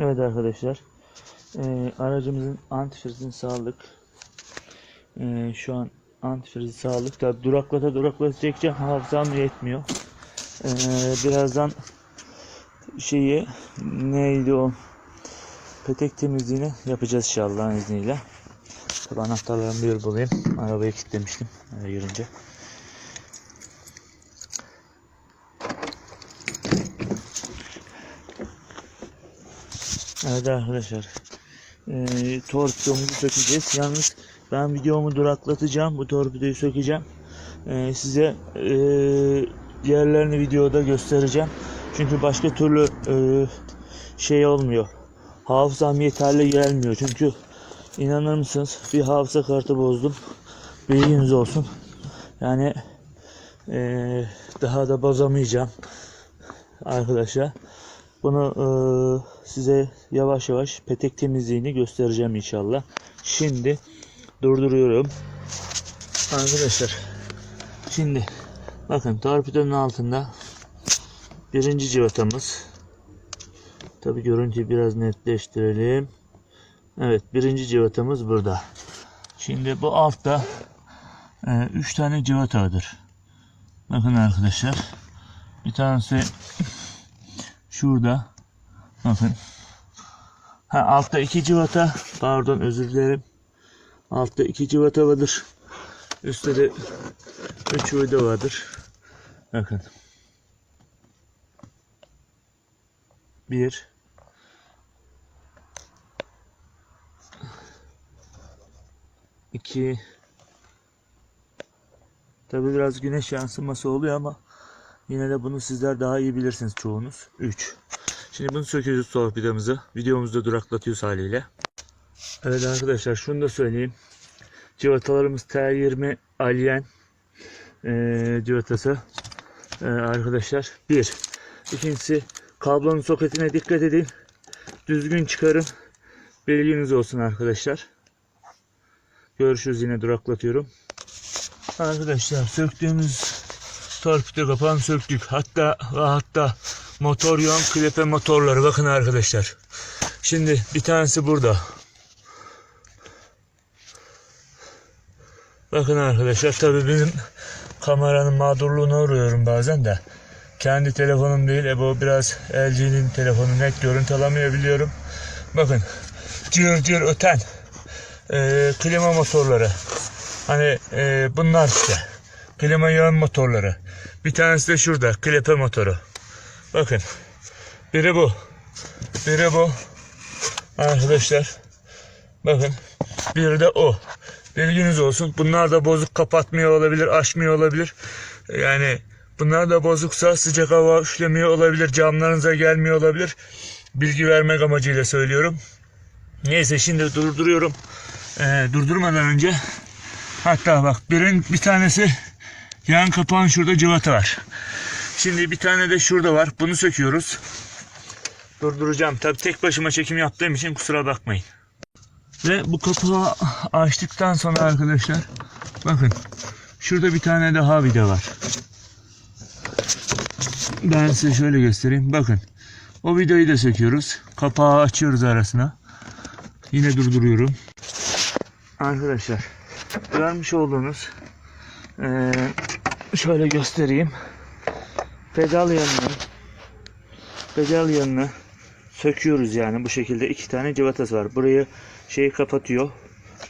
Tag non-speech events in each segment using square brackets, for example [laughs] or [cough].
Evet arkadaşlar. Ee, aracımızın antifrizini sağladık. Ee, şu an antifrizi sağladık. Tabi duraklata duraklata çekeceğim. Hafızam yetmiyor. Ee, birazdan şeyi neydi o petek temizliğini yapacağız inşallah izniyle. Tabi anahtarlarımı bir bulayım. Arabayı kilitlemiştim eve girince. Evet arkadaşlar. Ee, torpidomuzu sökeceğiz. Yalnız ben videomu duraklatacağım. Bu torpidoyu sökeceğim. Ee, size ee, yerlerini videoda göstereceğim. Çünkü başka türlü ee, şey olmuyor. Hafızam yeterli gelmiyor. Çünkü inanır mısınız bir hafıza kartı bozdum. Bilginiz olsun. Yani ee, daha da bozamayacağım arkadaşlar. Bunu eee, size yavaş yavaş petek temizliğini göstereceğim inşallah. Şimdi durduruyorum. Arkadaşlar şimdi bakın torpidonun altında birinci civatamız. Tabi görüntüyü biraz netleştirelim. Evet birinci civatamız burada. Şimdi bu altta 3 tane civatadır. Bakın arkadaşlar. Bir tanesi Şurada. Bakın. Ha altta iki civata. Pardon özür dilerim. Altta iki civata vardır. Üstte de üç vida vardır. Bakın. Bir. İki. Tabi biraz güneş yansıması oluyor ama Yine de bunu sizler daha iyi bilirsiniz çoğunuz. 3. Şimdi bunu söküyoruz torpidomumuzu. Videomuzda duraklatıyoruz haliyle. Evet arkadaşlar şunu da söyleyeyim. Civatalarımız T20 Alien ee, civatası. Ee, arkadaşlar. Bir. İkincisi kablonun soketine dikkat edin. Düzgün çıkarın. Bilginiz olsun arkadaşlar. Görüşürüz yine duraklatıyorum. Arkadaşlar söktüğümüz torpido kapağını söktük. Hatta hatta motor yön klepe motorları bakın arkadaşlar. Şimdi bir tanesi burada. Bakın arkadaşlar tabi benim kameranın mağdurluğuna uğruyorum bazen de. Kendi telefonum değil. E bu biraz LG'nin telefonu net görüntü alamayabiliyorum. Bakın cır cır öten e, klima motorları. Hani e, bunlar işte. Klima yağın motorları. Bir tanesi de şurada. Klepe motoru. Bakın. Biri bu. Biri bu. Arkadaşlar. Bakın. Biri de o. Bilginiz olsun. Bunlar da bozuk kapatmıyor olabilir. Açmıyor olabilir. Yani bunlar da bozuksa sıcak hava üşlemiyor olabilir. Camlarınıza gelmiyor olabilir. Bilgi vermek amacıyla söylüyorum. Neyse şimdi durduruyorum. Ee, durdurmadan önce hatta bak birin bir tanesi Yan kapağın şurada cıvata var. Şimdi bir tane de şurada var. Bunu söküyoruz. Durduracağım. Tabi tek başıma çekim yaptığım için kusura bakmayın. Ve bu kapağı açtıktan sonra arkadaşlar bakın şurada bir tane daha vida var. Ben size şöyle göstereyim. Bakın o vidayı da söküyoruz. Kapağı açıyoruz arasına. Yine durduruyorum. Arkadaşlar görmüş olduğunuz ee, şöyle göstereyim. Pedal yanını pedal yanını söküyoruz yani bu şekilde iki tane cıvatası var. Burayı şeyi kapatıyor.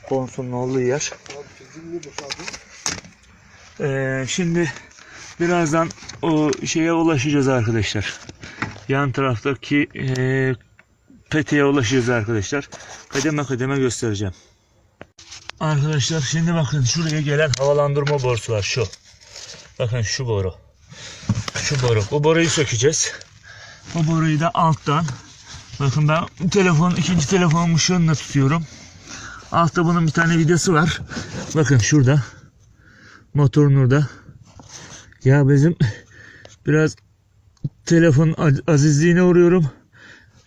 Konsolun olduğu yer. Ee, şimdi birazdan o şeye ulaşacağız arkadaşlar. Yan taraftaki e, peteğe ulaşacağız arkadaşlar. Kademe kademe göstereceğim. Arkadaşlar şimdi bakın şuraya gelen havalandırma borusu var şu. Bakın şu boru. Şu boru. Bu boruyu sökeceğiz. Bu boruyu da alttan. Bakın ben telefon ikinci telefonumu şununla tutuyorum. Altta bunun bir tane vidası var. Bakın şurada. Motorun orada. Ya bizim biraz telefon azizliğine uğruyorum.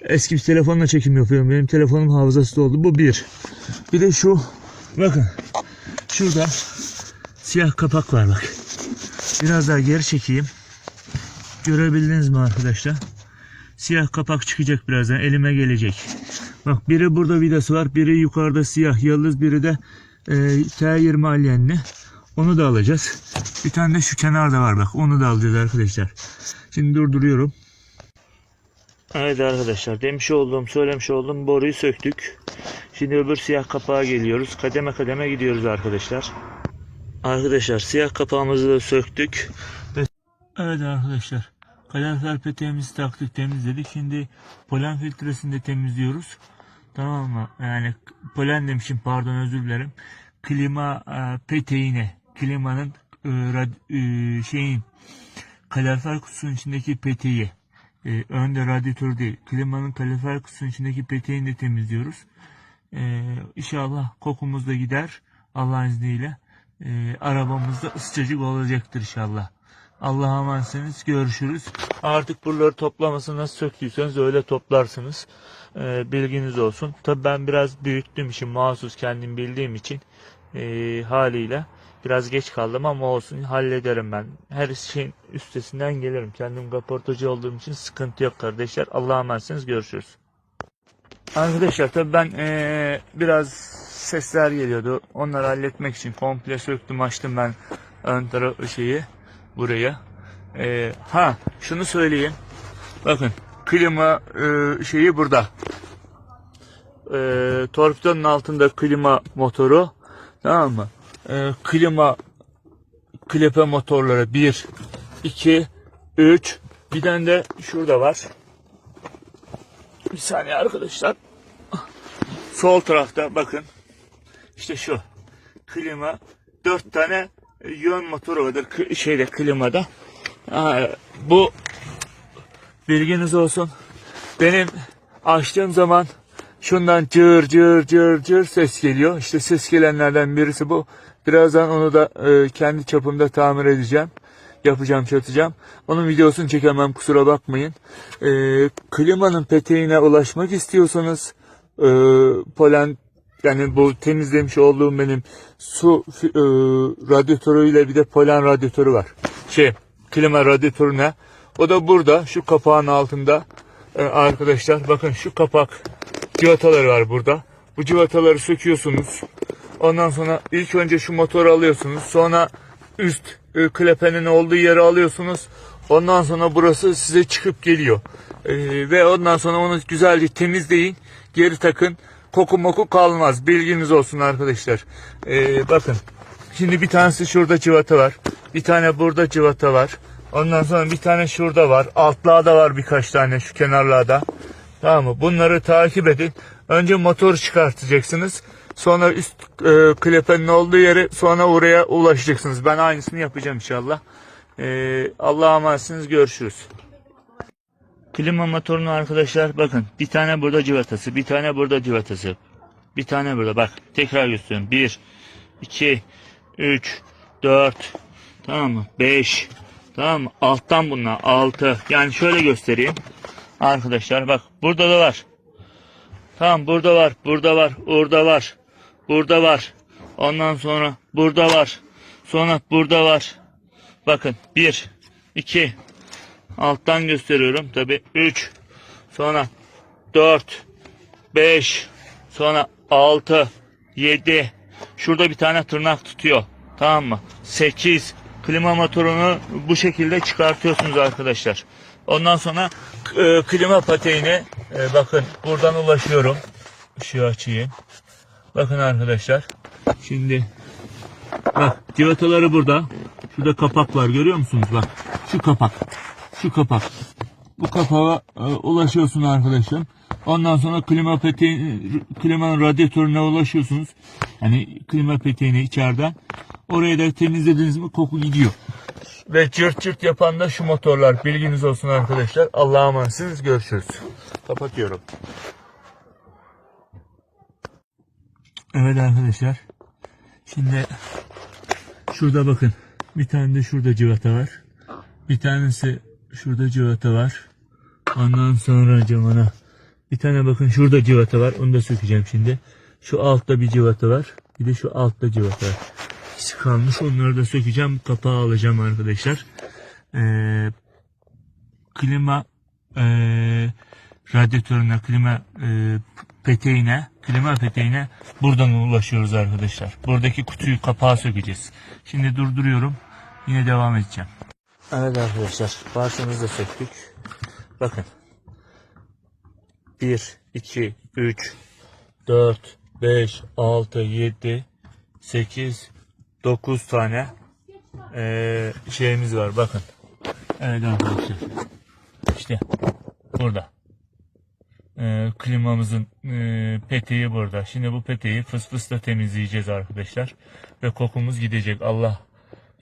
Eski bir telefonla çekim yapıyorum. Benim telefonum hafızası doldu. Bu bir. Bir de şu Bakın. Şurada siyah kapak var bak. Biraz daha geri çekeyim. Görebildiniz mi arkadaşlar? Siyah kapak çıkacak birazdan elime gelecek. Bak biri burada vidası var. Biri yukarıda siyah yıldız. Biri de e, T20 alyenli. Onu da alacağız. Bir tane de şu kenarda var bak. Onu da alacağız arkadaşlar. Şimdi durduruyorum. Evet arkadaşlar demiş olduğum söylemiş olduğum boruyu söktük. Şimdi öbür siyah kapağa geliyoruz. Kademe kademe gidiyoruz arkadaşlar. Arkadaşlar siyah kapağımızı da söktük. Evet arkadaşlar. Kalorifer peteğimizi taktık temizledik. Şimdi polen filtresini de temizliyoruz. Tamam mı? Yani polen demişim pardon özür dilerim. Klima e, peteğine klimanın e, rad- e, şeyin kalorifer kutusunun içindeki peteği e, önde radyatör değil klimanın kalorifer kutusunun içindeki peteğini de temizliyoruz. E, inşallah kokumuz da gider Allah'ın izniyle. E, arabamız da sıcacık olacaktır inşallah. Allah'a emanetsiniz. Görüşürüz. Artık buraları toplaması nasıl söktüyseniz öyle toplarsınız. Ee, bilginiz olsun. Tabii ben biraz büyüttüğüm için mahsus kendim bildiğim için ee, haliyle biraz geç kaldım ama olsun hallederim ben. Her şeyin üstesinden gelirim. Kendim kaportacı olduğum için sıkıntı yok kardeşler. Allah'a emanetsiniz. Görüşürüz. Arkadaşlar tabii ben ee, biraz sesler geliyordu. Onları halletmek için komple söktüm açtım ben ön tarafı şeyi buraya. Ee, ha şunu söyleyeyim. Bakın klima e, şeyi burada. Ee, torpidonun altında klima motoru. Tamam mı? Ee, klima klepe motorları 1 2 3 bir tane de şurada var. Bir saniye arkadaşlar. Sol tarafta bakın. İşte şu. Klima. Dört tane yön motoru vardır şeyde klimada. Ha, bu bilginiz olsun. Benim açtığım zaman şundan cır cır cır cır ses geliyor. İşte ses gelenlerden birisi bu. Birazdan onu da e, kendi çapımda tamir edeceğim. Yapacağım, çatacağım. Onun videosunu çekemem kusura bakmayın. E, klimanın peteğine ulaşmak istiyorsanız e, polen yani bu temizlemiş olduğum benim su e, radyatörüyle bir de polen radyatörü var. Şey klima radyatörüne. O da burada şu kapağın altında E, arkadaşlar bakın şu kapak civataları var burada. Bu civataları söküyorsunuz. Ondan sonra ilk önce şu motoru alıyorsunuz. Sonra üst e, klepenin olduğu yeri alıyorsunuz. Ondan sonra burası size çıkıp geliyor. E, ve ondan sonra onu güzelce temizleyin. Geri takın. Koku moku kalmaz. Bilginiz olsun arkadaşlar. E, bakın. Şimdi bir tanesi şurada civata var. Bir tane burada civata var. Ondan sonra bir tane şurada var. Altlığa var birkaç tane şu kenarlarda. Tamam mı? Bunları takip edin. Önce motor çıkartacaksınız. Sonra üst e, klepenin olduğu yere sonra oraya ulaşacaksınız. Ben aynısını yapacağım inşallah. E, Allah'a emanetsiniz. Görüşürüz. Klima motorunu arkadaşlar bakın. Bir tane burada civatası. Bir tane burada civatası. Bir tane burada. Bak tekrar gösteriyorum. 1, 2, 3, 4, tamam mı? 5, tamam mı? Alttan bunlar 6. Yani şöyle göstereyim. Arkadaşlar bak burada da var. Tamam burada var, burada var, orada var, burada var. Ondan sonra burada var. Sonra burada var. Bakın 1, 2, alttan gösteriyorum tabi 3, sonra 4, 5, sonra 6, 7. Şurada bir tane tırnak tutuyor. Tamam mı? 8. Klima motorunu bu şekilde çıkartıyorsunuz arkadaşlar. Ondan sonra e, klima pateğine e, bakın buradan ulaşıyorum. Işığı açayım. Bakın arkadaşlar. Şimdi bak civataları burada. Şurada kapak var görüyor musunuz? Bak şu kapak. Şu kapak. Bu kapağa e, ulaşıyorsun arkadaşım. Ondan sonra klima peteği, klimanın radyatörüne ulaşıyorsunuz. Yani klima peteğini içeriden. Orayı da temizlediniz mi koku gidiyor. Ve cırt cırt yapan da şu motorlar. Bilginiz olsun arkadaşlar. Allah'a emanetsiniz. Görüşürüz. Kapatıyorum. Evet arkadaşlar. Şimdi şurada bakın. Bir tane de şurada civata var. Bir tanesi şurada civata var. Ondan sonra camına bir tane bakın şurada civata var. Onu da sökeceğim şimdi. Şu altta bir civata var. Bir de şu altta civata var. İkisi kalmış. Onları da sökeceğim. Kapağı alacağım arkadaşlar. Ee, klima eee radyatörüne, klima eee, peteğine, klima peteğine buradan ulaşıyoruz arkadaşlar. Buradaki kutuyu kapağı sökeceğiz. Şimdi durduruyorum. Yine devam edeceğim. Evet arkadaşlar parçamızı da söktük. Bakın. 1, 2, 3, 4, 5, 6, 7, 8, 9 tane eee, şeyimiz var. Bakın. Evet arkadaşlar. İşte burada. Eee, klimamızın eee, peteği burada. Şimdi bu peteği fıs fısla temizleyeceğiz arkadaşlar. Ve kokumuz gidecek. Allah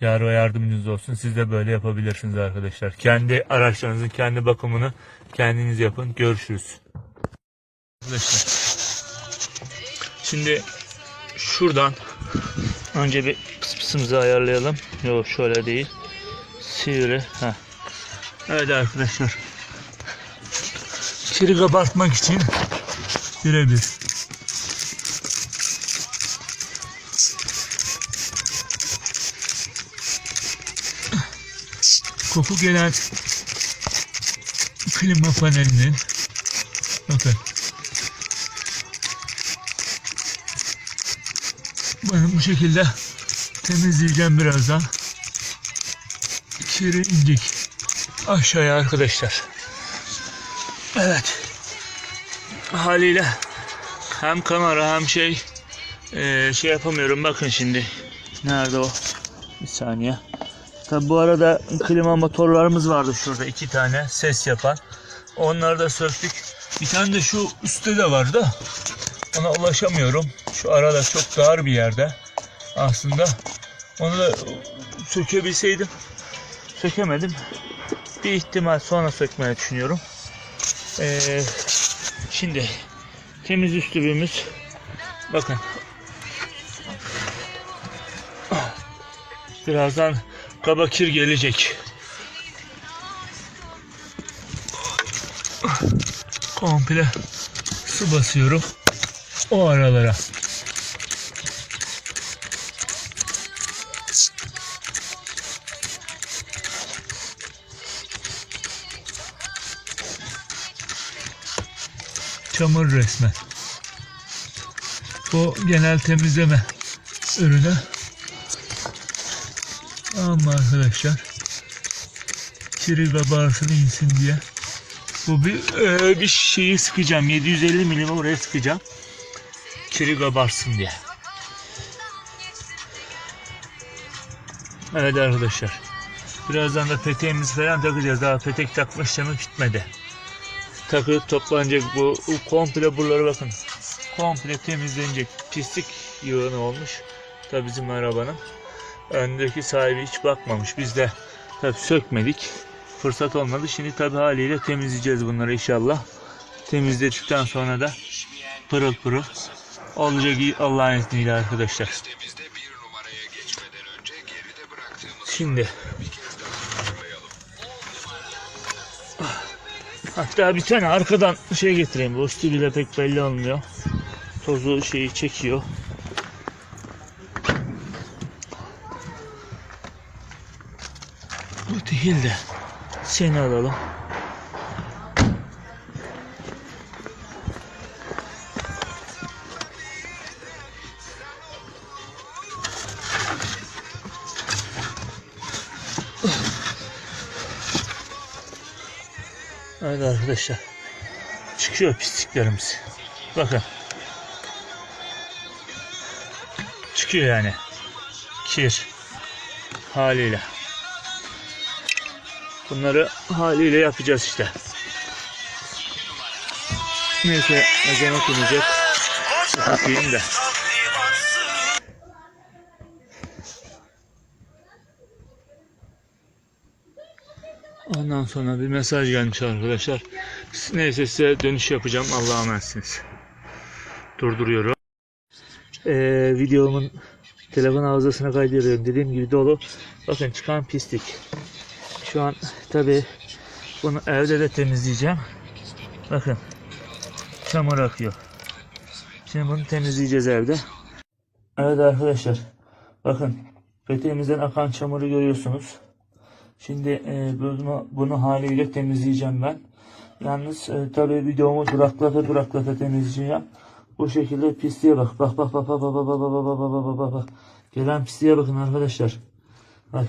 yar ve yardımcınız olsun. Siz de böyle yapabilirsiniz arkadaşlar. Kendi araçlarınızın kendi bakımını kendiniz yapın. Görüşürüz. Arkadaşlar. Şimdi şuradan önce bir pıs pısımızı ayarlayalım. Yok şöyle değil. Sivri. Heh. Evet arkadaşlar. Kiri kabartmak için birebir. Koku gelen klima panelinin bakın ben bu şekilde temizleyeceğim birazdan. Kiri indik aşağıya arkadaşlar. Evet. Haliyle hem kamera hem şey eee, şey yapamıyorum. Bakın şimdi. Nerede o? Bir saniye. Tabi bu arada klima motorlarımız vardı şurada iki tane ses yapan. Onları da söktük. Bir tane de şu üstte de var ona ulaşamıyorum. Şu arada çok dar bir yerde aslında. Onu da sökebilseydim. Sökemedim. Bir ihtimal sonra sökmeyi düşünüyorum. Ee, şimdi temiz üslubumuz bakın. Birazdan kaba kir gelecek. Komple su basıyorum o aralara çamur resmen. Bu genel temizleme ürünü. Ama arkadaşlar kiri kabarsın insin diye. Bu bir, e, bir şeyi sıkacağım. 750 milim oraya sıkacağım. Kiri kabarsın diye. Evet arkadaşlar. Birazdan da peteğimizi falan takacağız. Daha petek takma işlemi bitmedi takı toplanacak bu, komple buraları bakın. Komple temizlenecek. Pislik yığını olmuş. Tabi bizim arabanın öndeki sahibi hiç bakmamış. Biz de tabi sökmedik. Fırsat olmadı. Şimdi tabi haliyle temizleyeceğiz bunları inşallah. Temizledikten sonra da pırıl pırıl olacak Allah'ın izniyle arkadaşlar. Şimdi Hatta bir tane arkadan şey getireyim. Bu üstü bile pek belli olmuyor. Tozu şeyi çekiyor. Bu değil de seni alalım. Arkadaşlar. Çıkıyor pisliklerimiz. Bakın. Çıkıyor yani. Kir. Haliyle. Bunları haliyle yapacağız işte. Neyse ezan okunacak. Okuyayım da. Ondan sonra bir mesaj gelmiş arkadaşlar. Neyse size dönüş yapacağım. Allah'a emanetsiniz. Durduruyorum. Ee, videomun telefon hafızasına kaydediyorum. Dediğim gibi dolu. Bakın çıkan pislik. Şu an tabi bunu evde de temizleyeceğim. Bakın. Çamur akıyor. Şimdi bunu temizleyeceğiz evde. Evet arkadaşlar. Bakın. Peteğimizden akan çamuru görüyorsunuz. Şimdi e, bunu, bunu haliyle temizleyeceğim ben. Yalnız e, tabii videomu duraklata duraklata temizleyeceğim. Bu şekilde pisliğe bak. Bak bak bak bak bak bak bak bak bak bak bak bak bak. Gelen pisliğe bakın arkadaşlar. Bak.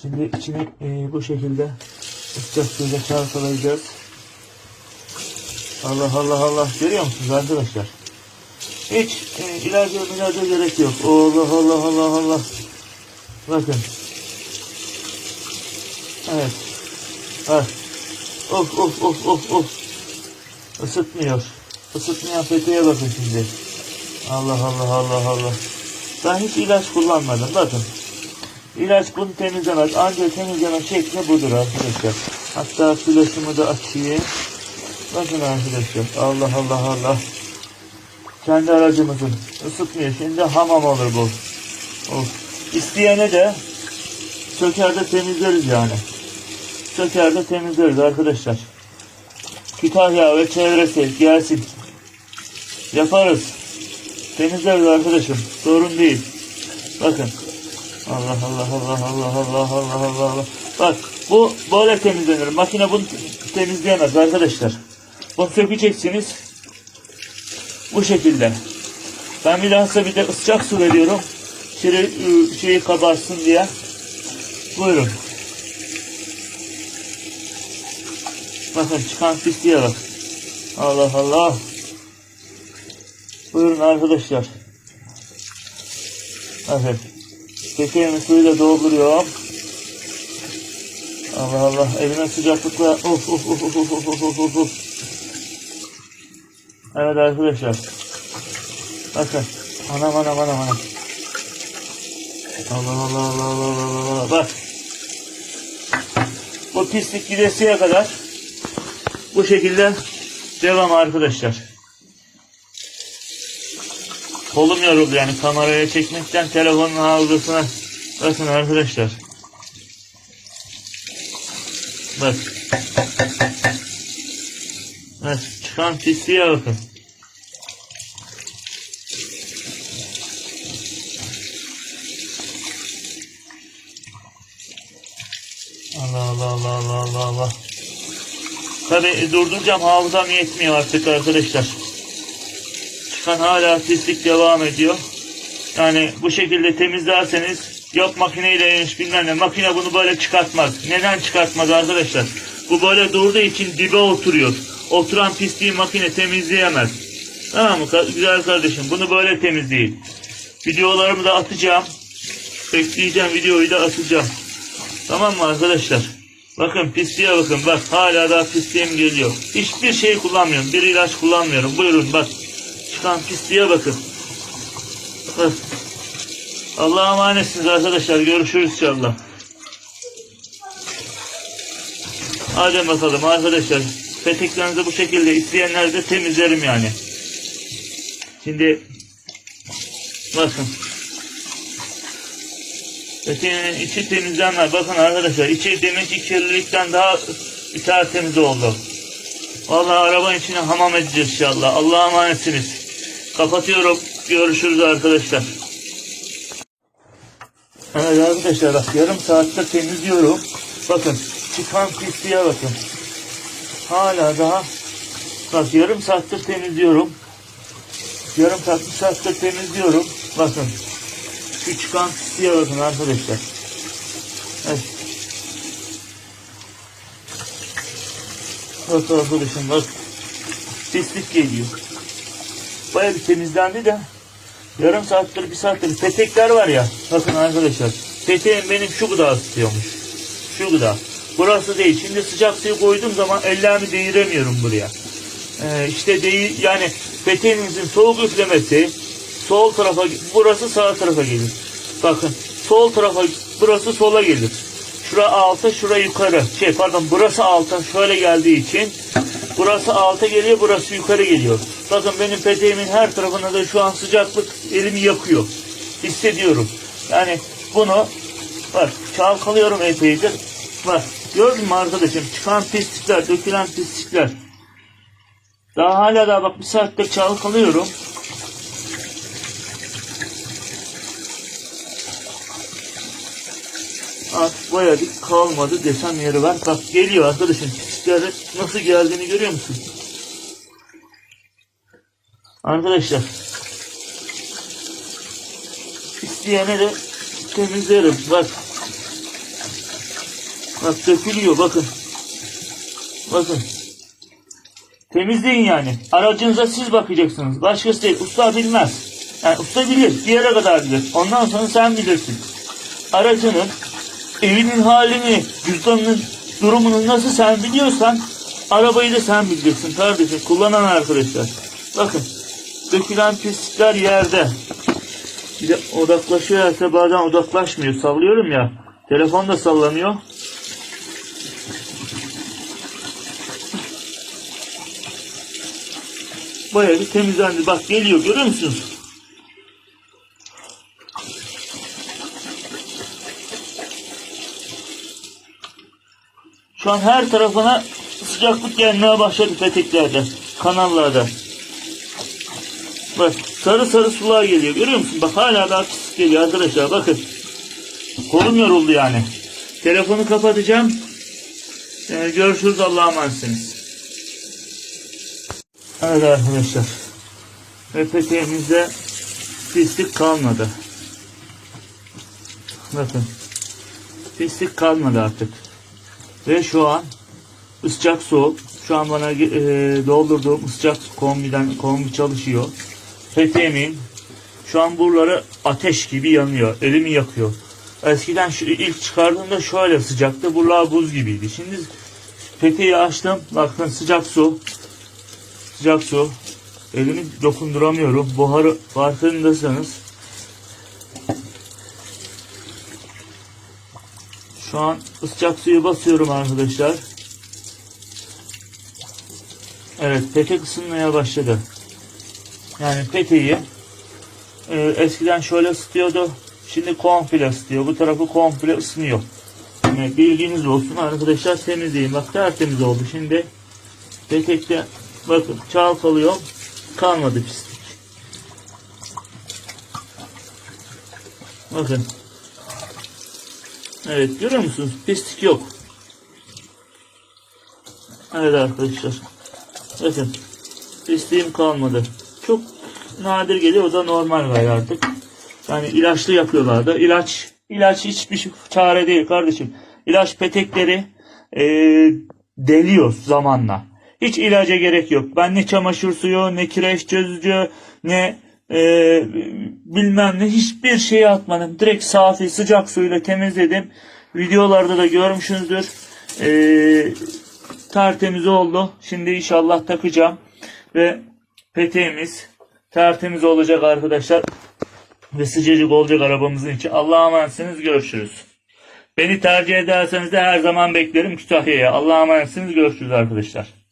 Şimdi içini e, bu şekilde ıslak suyla çalkalayacağız. Allah Allah Allah. Görüyor musunuz arkadaşlar? Hiç e, ilacı ilacı gerek yok. Allah Allah Allah Allah. Bakın. Evet. Bak. Of of of of of. Isıtmıyor. Isıtmayan peteğe bakın şimdi. Allah Allah Allah Allah. Ben hiç ilaç kullanmadım. Bakın. İlaç bunu temizlemez. Ancak temizleme şekli budur arkadaşlar. Hatta flaşımı da açayım. Bakın arkadaşlar. Allah Allah Allah. Kendi aracımızın ısıtmıyor. Şimdi hamam olur bu. Of. İsteyene de söker de temizleriz yani. Söker de temizleriz arkadaşlar. Kütahya ve çevresi gelsin. Yaparız. Temizleriz arkadaşım. Sorun değil. Bakın. Allah Allah Allah Allah Allah Allah Allah Allah. Bak bu böyle temizlenir. Makine bunu temizleyemez arkadaşlar. Bunu sökeceksiniz. Bu şekilde. Ben bilhassa bir de ıscak su veriyorum. Şöyle ıı, şeyi kabarsın diye. Buyurun. Bakın çıkan pisliğe bak. Allah Allah. Buyurun arkadaşlar. Bakın. Peteğimi suyla dolduruyorum. Allah Allah. Elime sıcaklıkla. Of of of of of of of of of. Evet arkadaşlar. Bakın. Anam anam anam anam. Allah Allah Allah Allah Allah Allah. Bak. Bu pislik gidesiye kadar bu şekilde devam arkadaşlar. Kolum yoruldu yani kameraya çekmekten telefonun hafızasına bakın arkadaşlar. Bak. Bak çıkan pisliğe bakın. Allah Allah Allah Allah Allah Allah. Tabi durduracağım hafızam yetmiyor artık arkadaşlar. Çıkan hala pislik devam ediyor. Yani bu şekilde temizlerseniz yok makineylemiş bilmem ne makine bunu böyle çıkartmaz. Neden çıkartmaz arkadaşlar? Bu böyle durduğu için dibe oturuyor. Oturan pisliği makine temizleyemez. Tamam mı güzel kardeşim bunu böyle temizleyin. Videolarımı da atacağım. Bekleyeceğim videoyu da atacağım. Tamam mı arkadaşlar? Bakın pisliğe bakın bak hala daha pisliğim geliyor. Hiçbir şey kullanmıyorum. Bir ilaç kullanmıyorum. Buyurun bak. Çıkan pisliğe bakın. Bak. Allah'a emanetsiniz arkadaşlar. Görüşürüz inşallah. Hadi bakalım arkadaşlar. Peteklerinizi bu şekilde isteyenler de temizlerim yani. Şimdi bakın. Peteğinin içi temizlenmez. Bakın arkadaşlar içi demek ki kirlilikten daha tertemiz oldu. Vallahi arabanın içine hamam edeceğiz inşallah. Allah'a emanetsiniz. Kapatıyorum. Görüşürüz arkadaşlar. Evet arkadaşlar bak yarım saatte temizliyorum. Bakın çıkan pisliğe bakın. Hala daha bak yarım saattir temizliyorum. Yarım saat, bir saattir temizliyorum. Bakın şu çıkan pisliğe bakın arkadaşlar. Evet. Bak arkadaşım bak. Pislik geliyor. Baya bir temizlendi de yarım saattir bir saattir petekler var ya bakın arkadaşlar peteğim benim şu gıda ısıtıyormuş şu gıda burası değil şimdi sıcak suyu koyduğum zaman ellerimi değiremiyorum buraya ee, işte değil yani peteğinizin soğuk üflemesi sol tarafa burası sağ tarafa gelir. Bakın sol tarafa burası sola gelir. Şura alta şura yukarı. Şey pardon burası alta şöyle geldiği için burası alta geliyor burası yukarı geliyor. Bakın benim peteğimin her tarafına da şu an sıcaklık elimi yakıyor. Hissediyorum. Yani bunu bak çalkalıyorum epeydir. Bak gördün mü arkadaşım? Çıkan pislikler dökülen pislikler. Daha hala daha bak bir saatte çalkalıyorum Artık bayağı bir kalmadı desem yeri var. Bak geliyor arkadaşım. Pislikleri nasıl geldiğini görüyor musun? Arkadaşlar. İsteyene de temizlerim. Bak. Bak dökülüyor bakın. Bakın. Temizleyin yani. Aracınıza siz bakacaksınız. Başkası değil. Usta bilmez. Yani usta bilir. Bir yere kadar bilir. Ondan sonra sen bilirsin. Aracının evinin halini, cüzdanının durumunu nasıl sen biliyorsan arabayı da sen bileceksin kardeşim. Kullanan arkadaşlar. Bakın. Dökülen pislikler yerde. Bir de odaklaşıyorsa bazen odaklaşmıyor. Sallıyorum ya. Telefon da sallanıyor. Bayağı bir temizlendi. Bak geliyor görüyor musunuz? Şu an her tarafına sıcaklık gelmeye başladı peteklerde, kanallarda. Bak sarı sarı sular geliyor görüyor musun? Bak hala daha pislik geliyor arkadaşlar bakın. Kolum yoruldu yani. Telefonu kapatacağım. Ee, görüşürüz Allah'a emanetsiniz. Evet arkadaşlar. Ve peteğimizde pislik kalmadı. Bakın. Pislik kalmadı artık. Ve şu an sıcak su. Şu an bana e, doldurduğum sıcak kombiden kombi çalışıyor. Peteğimin şu an buraları ateş gibi yanıyor. Elimi yakıyor. Eskiden şu ilk çıkardığımda şöyle sıcaktı. Buralar buz gibiydi. Şimdi peteği açtım. Bakın sıcak su. Sıcak su. Elimi dokunduramıyorum. Buharı farkındaysanız. Şu an sıcak suyu basıyorum arkadaşlar. Evet petek ısınmaya başladı. Yani peteği e, eskiden şöyle ısıtıyordu. Şimdi komple ısıtıyor. Bu tarafı komple ısınıyor. Yani bilginiz olsun arkadaşlar temizleyin. Bak tertemiz oldu. Şimdi petekte bakın çalkalıyor. Kalmadı pislik. Bakın. Evet görüyor musunuz? Pislik yok. Evet arkadaşlar. Bakın. Pisliğim kalmadı. Çok nadir geliyor. O da normal var artık. Yani ilaçlı yapıyorlardı. İlaç ilaç hiçbir şey- çare değil kardeşim. İlaç petekleri eee, deliyor zamanla. Hiç ilaca gerek yok. Ben ne çamaşır suyu, ne kireç çözücü, ne eee, bilmem ne hiçbir şey atmadım. Direkt safi sıcak suyla temizledim. Videolarda da görmüşsünüzdür. Eee tertemiz oldu. Şimdi inşallah takacağım. Ve peteğimiz tertemiz olacak arkadaşlar. Ve sıcacık olacak arabamızın içi. Allah'a emanetsiniz. Görüşürüz. Beni tercih ederseniz de her zaman beklerim Kütahya'ya. Allah'a emanetsiniz. Görüşürüz arkadaşlar.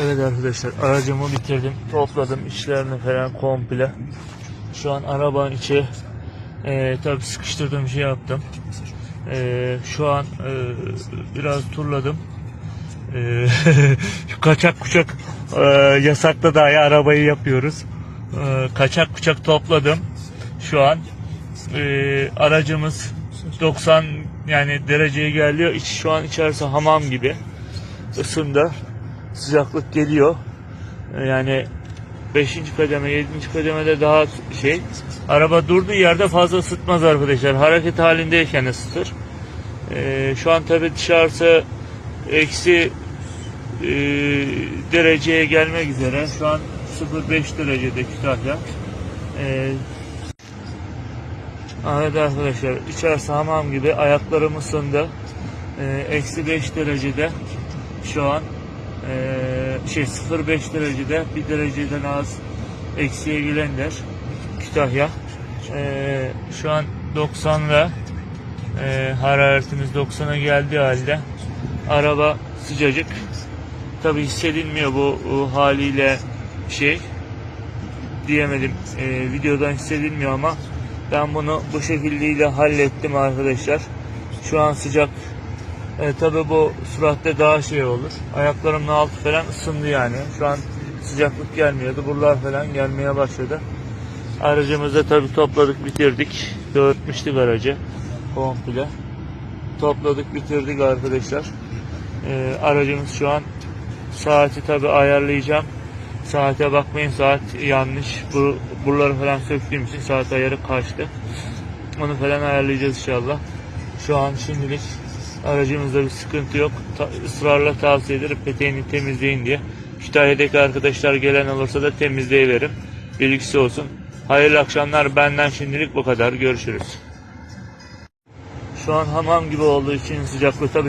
Evet arkadaşlar aracımı bitirdim. Topladım işlerini falan komple. Şu an arabanın içi e, tabi sıkıştırdığım şey yaptım. E, şu an e, biraz turladım. E, [laughs] kaçak kuçak e, yasakta dahi arabayı yapıyoruz. E, kaçak kuçak topladım. Şu an e, aracımız 90 yani dereceye geliyor. İç, şu an içerisi hamam gibi ısındı. Sıcaklık geliyor. E, yani 5. kademe 7. kademede daha şey araba durduğu yerde fazla ısıtmaz arkadaşlar. Hareket halindeyken ısıtır. E, şu an tabi dışarısı eksi e, dereceye gelmek üzere. Şu an 0.5 derecede Kütahya. Evet arkadaşlar içerisi hamam gibi ayaklarım ısındı. Eksi 5 derecede şu an e, şey 0.5 derecede bir dereceden az eksiye gelenler Kütahya. E, şu an 90'la e, hararetimiz 90'a geldiği halde araba sıcacık. Tabi hissedilmiyor bu, bu haliyle şey diyemedim. E, videodan hissedilmiyor ama ben bunu bu şekilde hallettim arkadaşlar. Şu an sıcak. E, tabi bu suratte daha şey olur. Ayaklarımın altı falan ısındı yani. Şu an sıcaklık gelmiyordu. Buralar falan gelmeye başladı. Aracımızı tabi topladık bitirdik. Dağıtmıştık aracı komple. topladık bitirdik arkadaşlar. Ee, aracımız şu an saati tabi ayarlayacağım. Saate bakmayın saat yanlış. Bu buraları falan söktüğüm için saat ayarı kaçtı. Onu falan ayarlayacağız inşallah. Şu an şimdilik aracımızda bir sıkıntı yok. Ta- ısrarla tavsiye ederim peteğini temizleyin diye. Kütahya'daki arkadaşlar gelen olursa da temizleyiverim. Bilgisi olsun. Hayırlı akşamlar benden şimdilik bu kadar. Görüşürüz. Şu an hamam gibi olduğu için sıcaklığı tabii